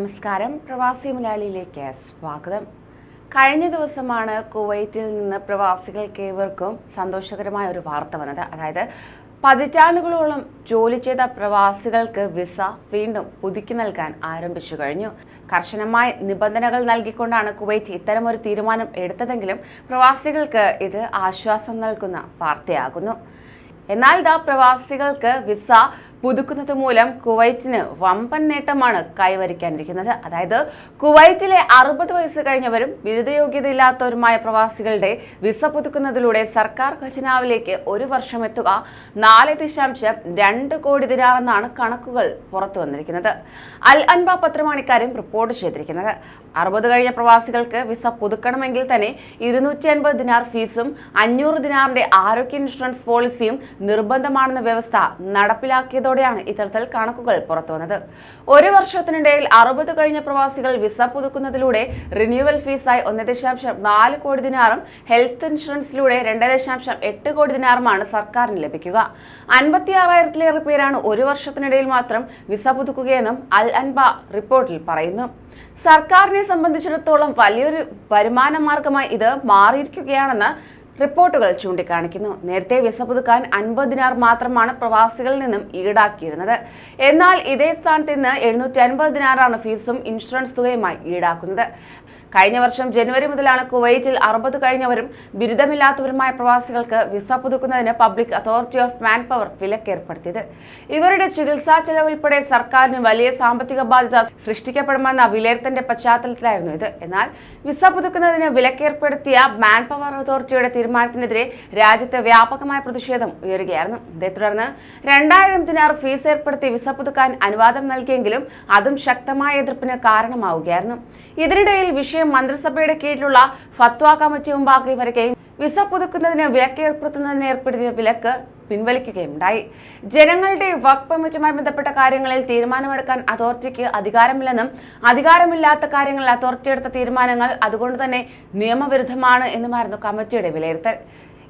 നമസ്കാരം. പ്രവാസി മലയാളിയിലേക്ക് സ്വാഗതം. കഴിഞ്ഞ ദിവസമാണ് കുവൈറ്റിൽ നിന്ന് പ്രവാസികൾക്ക് ഏവർക്കും സന്തോഷകരമായ ഒരു വാർത്ത വന്നത്. അതായത് പതിറ്റാണ്ടുകളോളം ജോലി ചെയ്ത പ്രവാസികൾക്ക് വിസ വീണ്ടും പുതുക്കി നൽകാൻ ആരംഭിച്ചു കഴിഞ്ഞു. കർശനമായ നിബന്ധനകൾ നൽകിക്കൊണ്ടാണ് കുവൈറ്റ് ഇത്തരമൊരു തീരുമാനം എടുത്തതെങ്കിലും പ്രവാസികൾക്ക് ഇത് ആശ്വാസം നൽകുന്ന വാർത്തയാകുന്നു. എന്നാൽ ഇതാ പ്രവാസികൾക്ക് വിസ പുതുക്കുന്നത് മൂലം കുവൈറ്റിന് വമ്പൻ നേട്ടമാണ് കൈവരിക്കാനിരിക്കുന്നത്. അതായത് കുവൈറ്റിലെ അറുപത് വയസ്സ് കഴിഞ്ഞവരും ബിരുദയോഗ്യതയില്ലാത്തവരുമായ പ്രവാസികളുടെ വിസ പുതുക്കുന്നതിലൂടെ സർക്കാർ ഖജനാവിലേക്ക് ഒരു വർഷം എത്തുക നാല് ദശാംശം രണ്ട് കോടി ദിനാറെന്നാണ് കണക്കുകൾ പുറത്തു വന്നിരിക്കുന്നത്. അൽ അൻബ പത്രമാണ് ഇക്കാര്യം റിപ്പോർട്ട് ചെയ്തിരിക്കുന്നത്. അറുപത് കഴിഞ്ഞ പ്രവാസികൾക്ക് വിസ പുതുക്കണമെങ്കിൽ തന്നെ ഇരുന്നൂറ്റി അൻപത് ദിനാർ ഫീസും അഞ്ഞൂറ് ദിനാറിന്റെ ആരോഗ്യ ഇൻഷുറൻസ് പോളിസിയും നിർബന്ധമാണെന്ന വ്യവസ്ഥ നടപ്പിലാക്കിയതോടെയാണ് ഇത്തരത്തിൽ കണക്കുകൾ പുറത്തുവന്നത് ഒരു വർഷത്തിനിടയിൽ അറുപത് കഴിഞ്ഞ പ്രവാസികൾ വിസ പുതുക്കുന്നതിലൂടെ റിന്യൂവൽ ഫീസായി ഒന്ന് ദശാംശം നാല് കോടി ദിനാറും ഹെൽത്ത് ഇൻഷുറൻസിലൂടെ രണ്ട് ദശാംശം എട്ട് കോടി ദിനാറുമാണ് സർക്കാരിന് ലഭിക്കുക. അൻപത്തി ആറായിരത്തിലേറെ പേരാണ് ഒരു വർഷത്തിനിടയിൽ മാത്രം വിസ പുതുക്കുകയെന്നും അൽ അൻബ റിപ്പോർട്ടിൽ പറയുന്നു. സർക്കാരിനെ സംബന്ധിച്ചിടത്തോളം വലിയൊരു വരുമാന മാർഗമായി ഇത് മാറിയിരിക്കുകയാണെന്ന് റിപ്പോർട്ടുകൾ ചൂണ്ടിക്കാണിക്കുന്നു. നേരത്തെ വിസ പുതുക്കാൻ അൻപത് ദിനാർ മാത്രമാണ് പ്രവാസികളിൽ നിന്നും ഈടാക്കിയിരുന്നത്. എന്നാൽ ഇതേ സ്ഥാനത്ത് നിന്ന് എഴുന്നൂറ്റി അൻപത് ദിനാറാണ് ഫീസും ഇൻഷുറൻസ് തുകയുമായി ഈടാക്കുന്നത്. കഴിഞ്ഞ വർഷം ജനുവരി മുതലാണ് കുവൈറ്റിൽ അറുപത് കഴിഞ്ഞവരും ബിരുദമില്ലാത്തവരുമായ പ്രവാസികൾക്ക് വിസ പുതുക്കുന്നതിന് public authority of manpower വിലക്കേർപ്പെടുത്തിയത്. ഇവരുടെ ചികിത്സാ ചെലവുൾപ്പെടെ സർക്കാരിന് വലിയ സാമ്പത്തിക ബാധ്യത സൃഷ്ടിക്കപ്പെടുമെന്ന വിലയിരുത്തലിന്റെ പശ്ചാത്തലത്തിലായിരുന്നു ഇത്. എന്നാൽ വിസ പുതുക്കുന്നതിന് വിലക്കേർപ്പെടുത്തിയ മാൻ പവർ അതോറിറ്റിയുടെ തീരുമാനത്തിനെതിരെ രാജ്യത്ത് വ്യാപകമായ പ്രതിഷേധം ഉയരുകയായിരുന്നു. ഇതേ തുടർന്ന് രണ്ടായിരം ദിനാർ ഫീസ് ഏർപ്പെടുത്തി വിസ പുതുക്കാൻ അനുവാദം നൽകിയെങ്കിലും അതും ശക്തമായ എതിർപ്പിന് കാരണമാവുകയായിരുന്നു. ഇതിനിടയിൽ വിഷയം മന്ത്രിസഭയുടെ കീഴിലുള്ള ഫത്വ കമ്മിറ്റി മുമ്പാകെ വരികയും വിസ പുതുക്കുന്നതിന് വിലക്ക് ഏർപ്പെടുത്തുന്നതിന് ഏർപ്പെടുത്തിയ വിലക്ക് പിൻവലിക്കുകയുണ്ടായി ജനങ്ങളുടെ വർക്ക് പെർമിറ്റുമായി ബന്ധപ്പെട്ട കാര്യങ്ങളിൽ തീരുമാനമെടുക്കാൻ അതോറിറ്റിക്ക് അധികാരമില്ലെന്നും അധികാരമില്ലാത്ത കാര്യങ്ങളിൽ അതോറിറ്റി എടുത്ത തീരുമാനങ്ങൾ അതുകൊണ്ട് തന്നെ നിയമവിരുദ്ധമാണ് എന്നുമായിരുന്നു കമ്മിറ്റിയുടെ വിലയിരുത്തൽ.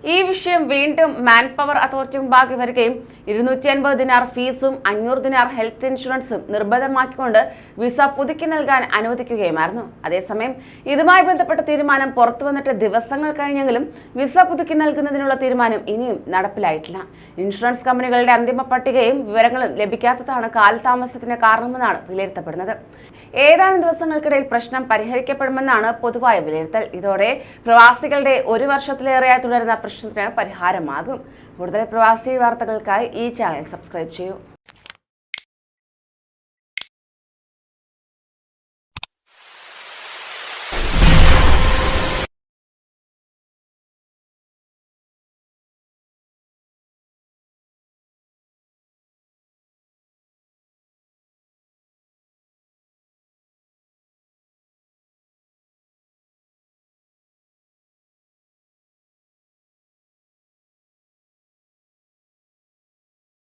ഈ വിഷയം വീണ്ടും മാൻ പവർ അതോറിറ്റി മുമ്പാകെ വരികയും ഇരുന്നൂറ്റി അൻപത് ദിനാർ ഫീസും അഞ്ഞൂറ് ദിനാർ ഹെൽത്ത് ഇൻഷുറൻസും നിർബന്ധമാക്കിക്കൊണ്ട് വിസ പുതുക്കി നൽകാൻ അനുവദിക്കുകയുമായിരുന്നു. അതേസമയം ഇതുമായി ബന്ധപ്പെട്ട തീരുമാനം പുറത്തു വന്നിട്ട് ദിവസങ്ങൾ കഴിഞ്ഞെങ്കിലും വിസ പുതുക്കി നൽകുന്നതിനുള്ള തീരുമാനം ഇനിയും നടപ്പിലായിട്ടില്ല. ഇൻഷുറൻസ് കമ്പനികളുടെ അന്തിമ പട്ടികയും വിവരങ്ങളും ലഭിക്കാത്തതാണ് കാലതാമസത്തിന് കാരണമെന്നാണ് വിലയിരുത്തപ്പെടുന്നത്. ഏതാനും ദിവസങ്ങൾക്കിടയിൽ പ്രശ്നം പരിഹരിക്കപ്പെടുമെന്നാണ് പൊതുവായ വിലയിരുത്തൽ. ഇതോടെ പ്രവാസികളുടെ ഒരു വർഷത്തിലേറെയായി തുടരുന്ന പ്രശ്നത്തിന് പരിഹാരമാകും. കൂടുതൽ പ്രവാസി വാർത്തകൾക്കായി ഈ ചാനൽ സബ്സ്ക്രൈബ് ചെയ്യൂ.